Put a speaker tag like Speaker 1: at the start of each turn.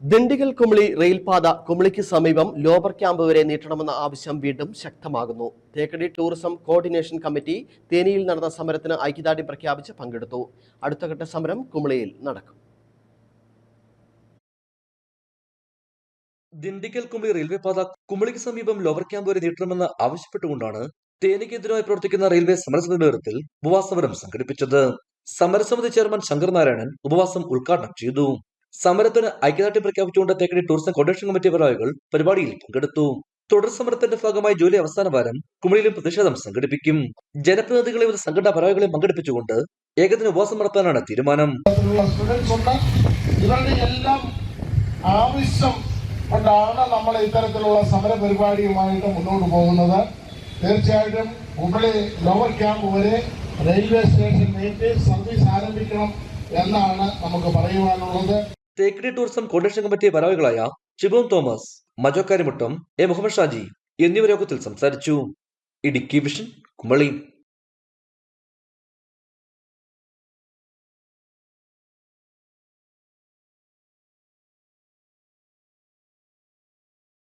Speaker 1: ദിണ്ടിഗൽ കുമളി റെയിൽപാത കുമളിക്ക് സമീപം lower camp വരെ നീട്ടണമെന്ന ആവശ്യം വീണ്ടും ശക്തമാകുന്നു. തേക്കടി ടൂറിസം കോർഡിനേഷൻ കമ്മിറ്റി തേനിയിൽ നടന്ന സമരത്തിന് ഐക്യദാർഢ്യം പ്രഖ്യാപിച്ച് പങ്കെടുത്തു. അടുത്തഘട്ട സമരം കുമളിയിൽ നടക്കും.
Speaker 2: ദിണ്ടിഗൽ കുമിളി റെയിൽവേ പാത കുമളിക്ക് സമീപം ലോവർ ക്യാമ്പ് വരെ നീട്ടണമെന്ന് ആവശ്യപ്പെട്ടുകൊണ്ടാണ് തേനിക്കെതിരായി പ്രവർത്തിക്കുന്ന റെയിൽവേ സമരസമിതി നേതൃത്വത്തിൽ ഉപവാസമരം സംഘടിപ്പിച്ചത്. സമരസമിതി ചെയർമാൻ ശങ്കർ നാരായണൻ ഉപവാസം ഉദ്ഘാടനം ചെയ്തു. സമരത്തിന് ഐക്യദാർഢ്യം പ്രഖ്യാപിച്ചുകൊണ്ട് തേക്കടി ടൂറിസം കോർഡിനേഷൻ കമ്മിറ്റി ഭാരവാഹികൾ പരിപാടിയിൽ പങ്കെടുത്തു. തുടർ സമരത്തിന്റെ ഭാഗമായി ജൂലൈ അവസാന വാരം കുമളിയിലും പ്രതിഷേധം സംഘടിപ്പിക്കും. ജനപ്രതിനിധികളെയും സംഘടനാ ഭാരവാഹികളെയും പങ്കെടുപ്പിച്ചുകൊണ്ട് ഏകദിന ഉപവാസം നടത്താനാണ് തീരുമാനം.
Speaker 3: ഉള്ള ഇവരുടെ എല്ലാം ആവശ്യം കൊണ്ടാണ് നമ്മൾ ഇത്തരത്തിലുള്ള സമര പരിപാടിയുമായിട്ട് മുന്നോട്ട് പോകുന്നത്. തീർച്ചയായിട്ടും കുമളി ലോവർ ക്യാമ്പ് വരെ റെയിൽവേ സ്റ്റേഷൻ നീട്ടി സർവീസ് ആരംഭിക്കണം എന്നാണ് നമുക്ക് പറയുവാനുള്ളത്.
Speaker 2: തേക്കടി ടൂറിസം കോർഡിനേഷൻ കമ്മിറ്റി ഭാരവാഹികളായ ഷിബോം തോമസ് മജോക്കാരിമുട്ടം എ മുഹമ്മദ് ഷാജി എന്നിവർ യോഗത്തിൽ സംസാരിച്ചു. ഇടുക്കി വിഷൻ കുമളി.